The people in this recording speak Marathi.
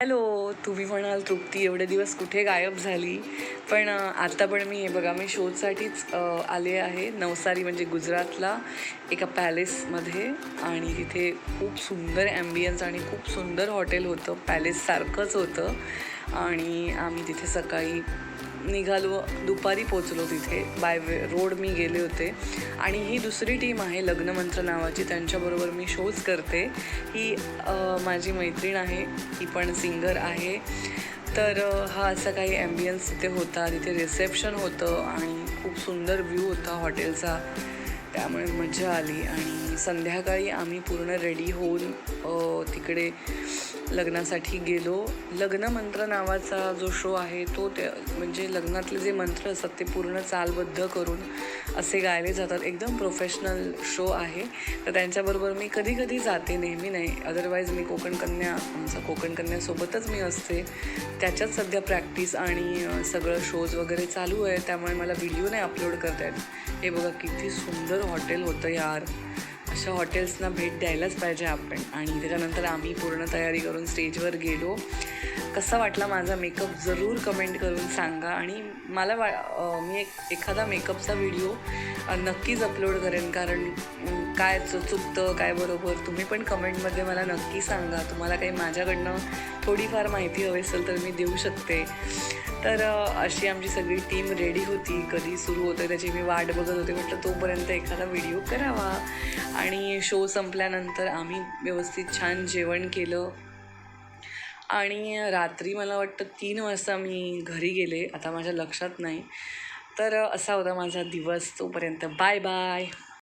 हॅलो तुम्ही म्हणाल तृप्ती एवढे दिवस कुठे गायब झाली? पण आता पण मी हे बघा मी शोधसाठीच आले आहे नवसारी म्हणजे गुजरातला एका पॅलेसमध्ये. आणि तिथे खूप सुंदर ॲम्बियन्स आणि खूप सुंदर हॉटेल होतं पॅलेससारखंच होतं. आणि आम्ही तिथे सकाळी निघालो दुपारी पोचलो तिथे. बाय वे रोड मी गेले होते. आणि ही दुसरी टीम आहे लग्नमंत्र नावाची. त्यांच्याबरोबर मी शोज करते. ही माझी मैत्रीण आहे. ही पण सिंगर आहे. तर हा असा काही ॲम्बियन्स तिथे होता. तिथे रिसेप्शन होतं आणि खूप सुंदर व्ह्यू होता हॉटेलचा त्यामुळे मजा आली. आणि संध्याकाळी आम्ही पूर्ण रेडी होऊन तिकडे लग्नासाठी गेलो. लग्नमंत्र नावाचा जो शो आहे तो त्या म्हणजे लग्नातले जे मंत्र असतात ते पूर्ण चालबद्ध करून असे गायले जातात. एकदम प्रोफेशनल शो आहे. तर त्यांच्याबरोबर मी कधी कधी जाते नेहमी नाही. अदरवाईज मी कोकण कन्या आमचा कोकण कन्यासोबतच मी असते. त्याच्यात सध्या प्रॅक्टिस आणि सगळं शोज वगैरे चालू आहे. त्यामुळे मला व्हिडिओ नाही अपलोड करता येत. हे बघा किती सुंदर हॉटेल होतं यार. अशा हॉटेल्सना भेट द्यायलाच पाहिजे आपण. आणि त्याच्यानंतर आम्ही पूर्ण तयारी करून स्टेजवर गेलो. कसा वाटला माझा मेकअप जरूर कमेंट करून सांगा. आणि मला वा मी एक एखादा मेकअपचा व्हिडिओ नक्कीच अपलोड करेन. कारण काय चु चुकतं काय बरोबर तुम्ही पण कमेंटमध्ये मला नक्की सांगा. तुम्हाला काही माझ्याकडनं थोडीफार माहिती हवी असेल तर मी देऊ शकते. तर अशी आमची सगळी टीम रेडी होती. कधी सुरू होतं त्याची मी वाट बघत होते. म्हटलं तोपर्यंत एखादा व्हिडिओ करावा. आणि शो संपल्यानंतर आम्ही व्यवस्थित छान जेवण केलं. आणि रात्री मला वाटतं तीन वाजता मी घरी गेले. आता माझ्या लक्षात नाही. तर असा होता माझा दिवस. तोपर्यंत बाय बाय